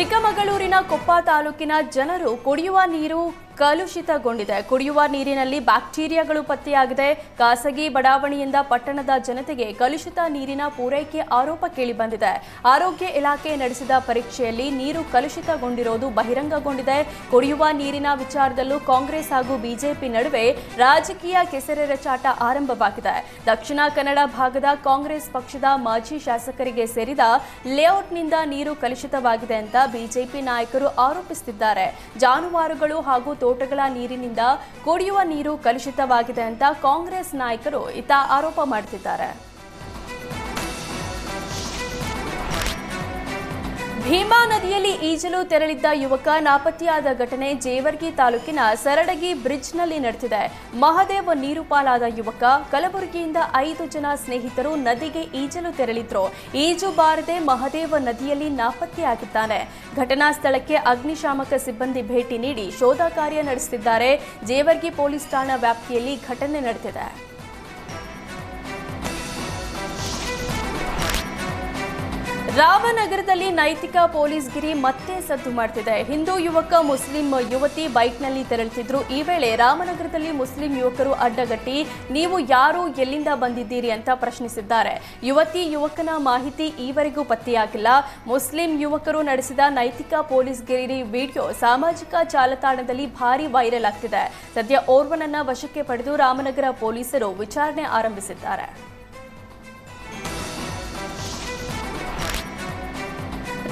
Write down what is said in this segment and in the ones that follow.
ಚಿಕ್ಕಮಗಳೂರಿನ ಕೊಪ್ಪ ತಾಲೂಕಿನ ಜನರು ಕುಡಿಯುವ ನೀರು ಕಲುಷಿತಗೊಂಡಿದೆ. ಕುಡಿಯುವ ನೀರಿನಲ್ಲಿ ಬ್ಯಾಕ್ಟೀರಿಯಾಗಳು ಪತ್ತೆಯಾಗಿದೆ. ಖಾಸಗಿ ಬಡಾವಣೆಯಿಂದ ಪಟ್ಟಣದ ಜನತೆಗೆ ಕಲುಷಿತ ನೀರಿನ ಪೂರೈಕೆ ಆರೋಪ ಕೇಳಿಬಂದಿದೆ. ಆರೋಗ್ಯ ಇಲಾಖೆ ನಡೆಸಿದ ಪರೀಕ್ಷೆಯಲ್ಲಿ ನೀರು ಕಲುಷಿತಗೊಂಡಿರೋದು ಬಹಿರಂಗಗೊಂಡಿದೆ. ಕುಡಿಯುವ ನೀರಿನ ವಿಚಾರದಲ್ಲೂ ಕಾಂಗ್ರೆಸ್ ಹಾಗೂ ಬಿಜೆಪಿ ನಡುವೆ ರಾಜಕೀಯ ಕೆಸರೆರಚಾಟ ಆರಂಭವಾಗಿದೆ. ದಕ್ಷಿಣ ಕನ್ನಡ ಭಾಗದ ಕಾಂಗ್ರೆಸ್ ಪಕ್ಷದ ಮಾಜಿ ಶಾಸಕರಿಗೆ ಸೇರಿದ ಲೇಔಟ್ನಿಂದ ನೀರು ಕಲುಷಿತವಾಗಿದೆ ಅಂತ ಬಿಜೆಪಿ ನಾಯಕರು ಆರೋಪಿಸುತ್ತಿದ್ದಾರೆ. ಜಾನುವಾರುಗಳು ಹಾಗೂ ತೋಟಗಳ ನೀರಿನಿಂದ ಕುಡಿಯುವ ನೀರು ಕಲುಷಿತವಾಗಿದೆ ಅಂತ ಕಾಂಗ್ರೆಸ್ ನಾಯಕರು ಈತ ಆರೋಪ ಮಾಡುತ್ತಿದ್ದಾರೆ ಭೀಮಾ ಈಜಲು ತೆರಳಿದ್ದ ಯುವಕ ನಾಪತ್ತೆಯಾದ ಘಟನೆ ಜೇವರ್ಗಿ ತಾಲೂಕಿನ ಸರಡಗಿ ಬ್ರಿಡ್ಜ್ನಲ್ಲಿ ನಡೆದಿದೆ. ಮಹದೇವ ನೀರು ಪಾಲಾದ ಯುವಕ ಕಲಬುರಗಿಯಿಂದ ಐದು ಜನ ಸ್ನೇಹಿತರು ನದಿಗೆ ಈಜಲು ತೆರಳಿದ್ರು. ಈಜು ಬಾರದೆ ಮಹದೇವ ನದಿಯಲ್ಲಿ ನಾಪತ್ತೆಯಾಗಿದ್ದಾನೆ. ಘಟನಾ ಸ್ಥಳಕ್ಕೆ ಅಗ್ನಿಶಾಮಕ ಸಿಬ್ಬಂದಿ ಭೇಟಿ ನೀಡಿ ಶೋಧ ಕಾರ್ಯ ನಡೆಸುತ್ತಿದ್ದಾರೆ. ಜೇವರ್ಗಿ ಪೊಲೀಸ್ ಠಾಣಾ ವ್ಯಾಪ್ತಿಯಲ್ಲಿ ಘಟನೆ ನಡೆದಿದೆ. ರಾಮನಗರದಲ್ಲಿ ನೈತಿಕ ಪೊಲೀಸ್ಗಿರಿ ಮತ್ತೆ ಸದ್ದು ಮಾಡ್ತಿದೆ. ಹಿಂದೂ ಯುವಕ, ಮುಸ್ಲಿಂ ಯುವತಿ ಬೈಕ್ನಲ್ಲಿ ತೆರಳುತ್ತಿದ್ರು ಈ ವೇಳೆ ರಾಮನಗರದಲ್ಲಿ ಮುಸ್ಲಿಂ ಯುವಕರು ಅಡ್ಡಗಟ್ಟಿ, ನೀವು ಯಾರು, ಎಲ್ಲಿಂದ ಬಂದಿದ್ದೀರಿ ಅಂತ ಪ್ರಶ್ನಿಸಿದ್ದಾರೆ. ಯುವತಿ, ಯುವಕನ ಮಾಹಿತಿ ಈವರೆಗೂ ಪತ್ತೆಯಾಗಿಲ್ಲ. ಮುಸ್ಲಿಂ ಯುವಕರು ನಡೆಸಿದ ನೈತಿಕ ಪೊಲೀಸ್ಗಿರಿ ವಿಡಿಯೋ ಸಾಮಾಜಿಕ ಜಾಲತಾಣದಲ್ಲಿ ಭಾರಿ ವೈರಲ್ ಆಗ್ತಿದೆ. ಸದ್ಯ ಓರ್ವನನ್ನ ವಶಕ್ಕೆ ಪಡೆದು ರಾಮನಗರ ಪೊಲೀಸರು ವಿಚಾರಣೆ ಆರಂಭಿಸಿದ್ದಾರೆ.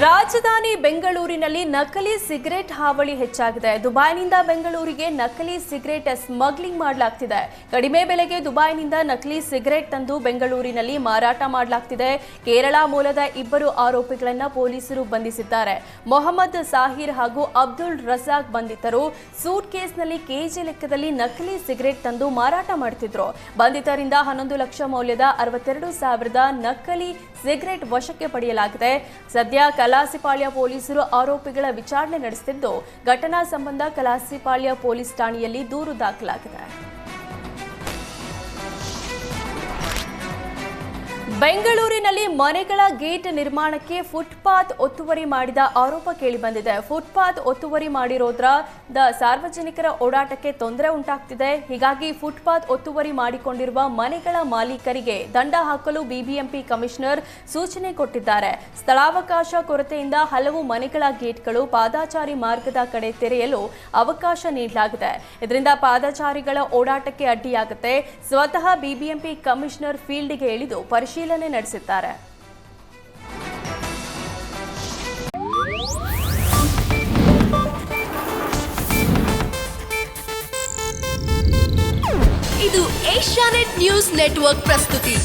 ರಾಜಧಾನಿ ಬೆಂಗಳೂರಿನಲ್ಲಿ ನಕಲಿ ಸಿಗರೆಟ್ ಹಾವಳಿ ಹೆಚ್ಚಾಗಿದೆ. ದುಬೈನಿಂದ ಬೆಂಗಳೂರಿಗೆ ನಕಲಿ ಸಿಗರೆಟ್ ಸ್ಮಗ್ಲಿಂಗ್ ಮಾಡಲಾಗ್ತಿದೆ. ಕಡಿಮೆ ಬೆಲೆಗೆ ದುಬೈನಿಂದ ನಕಲಿ ಸಿಗರೆಟ್ ತಂದು ಬೆಂಗಳೂರಿನಲ್ಲಿ ಮಾರಾಟ ಮಾಡಲಾಗ್ತಿದೆ. ಕೇರಳ ಮೂಲದ ಇಬ್ಬರು ಆರೋಪಿಗಳನ್ನು ಪೊಲೀಸರು ಬಂಧಿಸಿದ್ದಾರೆ. ಮೊಹಮ್ಮದ್ ಸಾಹಿರ್ ಹಾಗೂ ಅಬ್ದುಲ್ ರಜಾಕ್ ಬಂಧಿತರು. ಸೂಟ್ ಕೇಸ್ನಲ್ಲಿ ಕೆಜಿ ಲೆಕ್ಕದಲ್ಲಿ ನಕಲಿ ಸಿಗರೆಟ್ ತಂದು ಮಾರಾಟ ಮಾಡ್ತಿದ್ರು. ಬಂಧಿತರಿಂದ ಹನ್ನೊಂದು ಲಕ್ಷ ಮೌಲ್ಯದ ಅರವತ್ತೆರಡು ಸಾವಿರದ ನಕಲಿ ಸಿಗರೆಟ್ ವಶಕ್ಕೆ ಪಡೆಯಲಾಗಿದೆ. ಸದ್ಯ ಕಲಾಸಿಪಾಳ್ಯ ಪೊಲೀಸರು ಆರೋಪಿಗಳ ವಿಚಾರಣೆ ನಡೆಸುತ್ತಿದ್ದು ಘಟನಾ ಸಂಬಂಧ ಕಲಾಸಿಪಾಳ್ಯ ಪೊಲೀಸ್ ಠಾಣೆಯಲ್ಲಿ ದೂರು ದಾಖಲಾಗಿದೆ. ಬೆಂಗಳೂರಿನಲ್ಲಿ ಮನೆಗಳ ಗೇಟ್ ನಿರ್ಮಾಣಕ್ಕೆ ಫುಟ್ಪಾತ್ ಒತ್ತುವರಿ ಮಾಡಿದ ಆರೋಪ ಕೇಳಿಬಂದಿದೆ. ಫುಟ್ಪಾತ್ ಒತ್ತುವರಿ ಮಾಡಿರೋದ್ರಿಂದ ಸಾರ್ವಜನಿಕರ ಓಡಾಟಕ್ಕೆ ತೊಂದರೆ ಉಂಟಾಗ್ತಿದೆ. ಹೀಗಾಗಿ ಫುಟ್ಪಾತ್ ಒತ್ತುವರಿ ಮಾಡಿಕೊಂಡಿರುವ ಮನೆಗಳ ಮಾಲೀಕರಿಗೆ ದಂಡ ಹಾಕಲು ಬಿಬಿಎಂಪಿ ಕಮಿಷನರ್ ಸೂಚನೆ ಕೊಟ್ಟಿದ್ದಾರೆ. ಸ್ಥಳಾವಕಾಶ ಕೊರತೆಯಿಂದ ಹಲವು ಮನೆಗಳ ಗೇಟ್ಗಳು ಪಾದಾಚಾರಿ ಮಾರ್ಗದ ಕಡೆ ತೆರೆಯಲು ಅವಕಾಶ ನೀಡಲಾಗಿದೆ. ಇದರಿಂದ ಪಾದಚಾರಿಗಳ ಓಡಾಟಕ್ಕೆ ಅಡ್ಡಿಯಾಗುತ್ತೆ. ಸ್ವತಃ ಬಿಬಿಎಂಪಿ ಕಮಿಷನರ್ ಫೀಲ್ಡ್ಗೆ ಇಳಿದು ಪರಿಶೀಲನೆ ನಡೆಸಿದ್ದಾರೆ. ಇದು ಏಷ್ಯಾನೆಟ್ ನ್ಯೂಸ್ ನೆಟ್ವರ್ಕ್ ಪ್ರಸ್ತುತಿ.